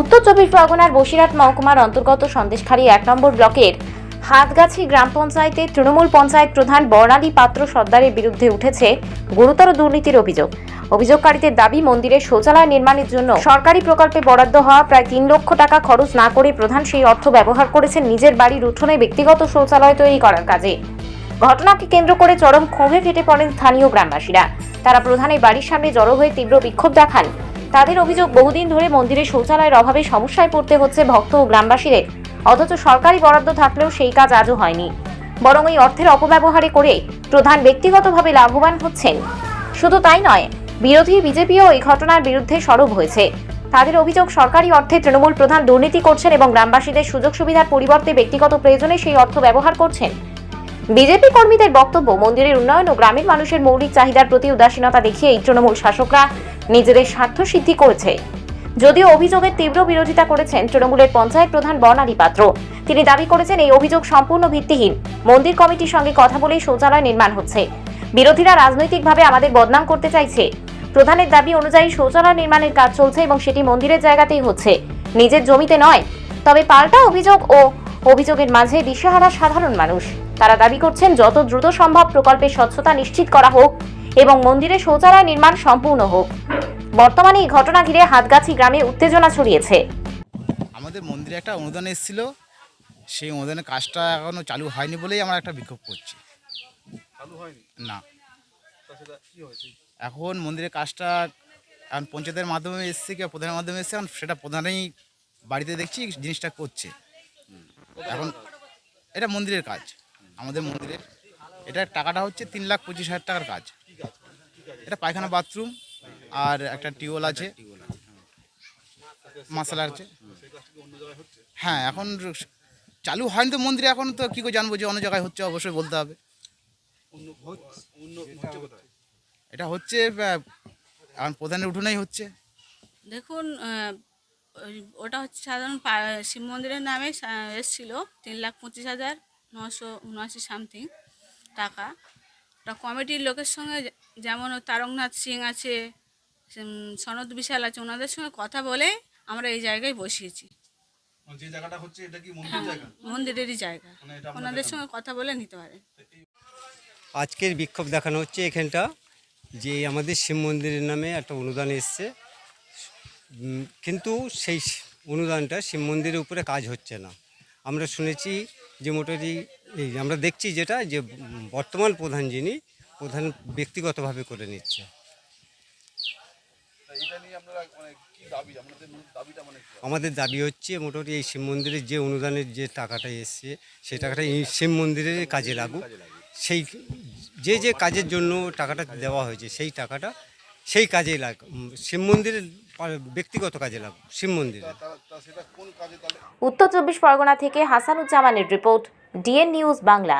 উত্তর চব্বিশ পরগনার বসিরহাট মহকুমার অন্তর্গত সন্দেশখালী এক নম্বর ব্লকের হাতগাছি গ্রাম পঞ্চায়েতের তৃণমূল পঞ্চায়েত প্রধান বর্ণালী পাত্র সর্দারের বিরুদ্ধে উঠেছে গুরুতর দুর্নীতির অভিযোগ। অভিযোগকারীদের দাবি, মন্দিরের শৌচালয় নির্মাণের জন্য সরকারি প্রকল্পে বরাদ্দ হওয়া প্রায় তিন লক্ষ টাকা খরচ না করে প্রধান সেই অর্থ ব্যবহার করেছেন নিজের বাড়ির উঠোনে ব্যক্তিগত শৌচালয় তৈরি করার কাজে। ঘটনাকে কেন্দ্র করে চরম ক্ষোভে ফেটে পড়েন স্থানীয় গ্রামবাসীরা। তারা প্রধানের বাড়ির সামনে জড়ো হয়ে তীব্র বিক্ষোভ দেখান। তাদের অভিযোগ বহুদিন ধরে মন্দিরে শৌচালয়ের অভাবে সমস্যায় পড়তে হচ্ছে ভক্ত ও গ্রামবাসীদের। অথচ সরকারি বরাদ্দ থাকলেও সেই কাজ আজও হয়নি। বরং এই অর্থের অপব্যবহারে করে প্রধান ব্যক্তিগতভাবে লাভবান হচ্ছেন। শুধু তাই নয়, বিরোধী বিজেপিও এই ঘটনার বিরুদ্ধে সরব হয়েছে। তাদের অভিযোগ সরকারি অর্থে তৃণমূল প্রধান দুর্নীতি করছেন এবং গ্রামবাসীদের সুযোগ সুবিধার পরিবর্তে ব্যক্তিগত প্রয়োজনে সেই অর্থ ব্যবহার করছেন। বিজেপি কর্মীদের বক্তব্য, মন্দিরের উন্নয়ন ও গ্রামের মানুষের মৌলিক চাহিদার প্রতি উদাসীনতা দেখিয়ে এই তৃণমূল শাসকরা নিজেদের স্বার্থ সিদ্ধি করেছে। যদিও অভিযোগের তীব্র বিরোধিতা করেছেন তৃণমূলের পঞ্চায়েত প্রধান বর্ণালী পাত্র। তিনি দাবি করেছেন, এই অভিযোগ সম্পূর্ণ ভিত্তিহীন। মন্দির কমিটির সঙ্গে কথা বলেই শৌচালয় নির্মাণ হচ্ছে। বিরোধীরা রাজনৈতিকভাবে আমাদের বদনাম করতে চাইছে। প্রধানের দাবি অনুযায়ী শৌচালয় নির্মাণের কাজ চলছে এবং সেটি মন্দিরের জায়গাতেই হচ্ছে। নিজের জমিতে নয়, তবে পাল্টা অভিযোগ ও অভিযোগের মাঝে দিশেহারা সাধারণ মানুষ। তারা দাবি করছেন যত দ্রুত সম্ভব প্রকল্পের স্বচ্ছতা নিশ্চিত করা হোক এবং মন্দিরে শৌচালয় নির্মাণ সম্পূর্ণ হোক। বর্তমানে এই ঘটনা ঘিরে হাতগাছি গ্রামে উত্তেজনা ছড়িয়েছে। আমাদের মন্দিরে একটা অনুদান এসেছিল। সেই অনুদানের কাজটা এখনও চালু হয়নি বলেই আমরা একটা বিক্ষোভ করছি। চালু হয়নি? না। এখন মন্দিরের কাজটা এখন পঞ্চায়েতের মাধ্যমে এসছে কি প্রধানের মাধ্যমে এসছে এখন সেটা প্রধানেই বাড়িতে দেখছি জিনিসটা করছে। এখন এটা মন্দিরের কাজ। আমাদের মন্দিরের। এটা টাকাটা হচ্ছে তিন লাখ পঁচিশ হাজার টাকার কাজ। এটা পায়খানা, বাথরুম আর একটা টিউবওয়েল আছে। মশলা আছে। হ্যাঁ এখন চালু হয়নি তো মন্দিরে, এখন তো কী করে জানব যে অন্য জায়গায় হচ্ছে, অবশ্যই বলতে হবে। এটা হচ্ছে এখন প্রধানের উঠোনেই হচ্ছে। দেখুন ওটা হচ্ছে সাধারণ শিব মন্দিরের নামে এসছিল, তিন লাখ পঁচিশ হাজার। নশো উনআশি সামথিং টাকা। ওটা কমিটির লোকের সঙ্গে যেমন তারকনাথ সিং আছে সনদ বিশাল আছে ওনাদের সঙ্গে কথা বলে আমরা এই জায়গায় বসিয়েছি। মানে যে জায়গাটা হচ্ছে এটা কি মন্দির জায়গা? মন্দিরেরই জায়গা। মানে ওনাদের সঙ্গে কথা বলে নিতে পারে। আজকের বিক্ষোভ দেখানো হচ্ছে এখানটা যে আমাদের শিব মন্দিরের নামে একটা অনুদান এসছে। কিন্তু সেই অনুদানটা শিব মন্দিরের উপরে কাজ হচ্ছে না। আমরা শুনেছি যে মোটামুটি এই আমরা দেখছি যেটা যে বর্তমান প্রধান যিনি প্রধান ব্যক্তিগতভাবে করে নিচ্ছে। মানে মানে আমাদের দাবি হচ্ছে মোটামুটি এই শিব মন্দিরের যে অনুদানের যে টাকাটা এসছে সেই টাকাটা এই শিব মন্দিরের কাজে লাগুক। সেই যে যে কাজের জন্য টাকাটা দেওয়া হয়েছে সেই টাকাটা সেই কাজেই লাগ শিব মন্দিরের ব্যক্তিগত কাজে লাগবে শিব মন্দিরে। তা তা সেটা কোন কাজে তাহলে উত্তর চব্বিশ পরগনা থেকে হাসানুজ্জামানের রিপোর্ট ডিএন নিউজ বাংলা।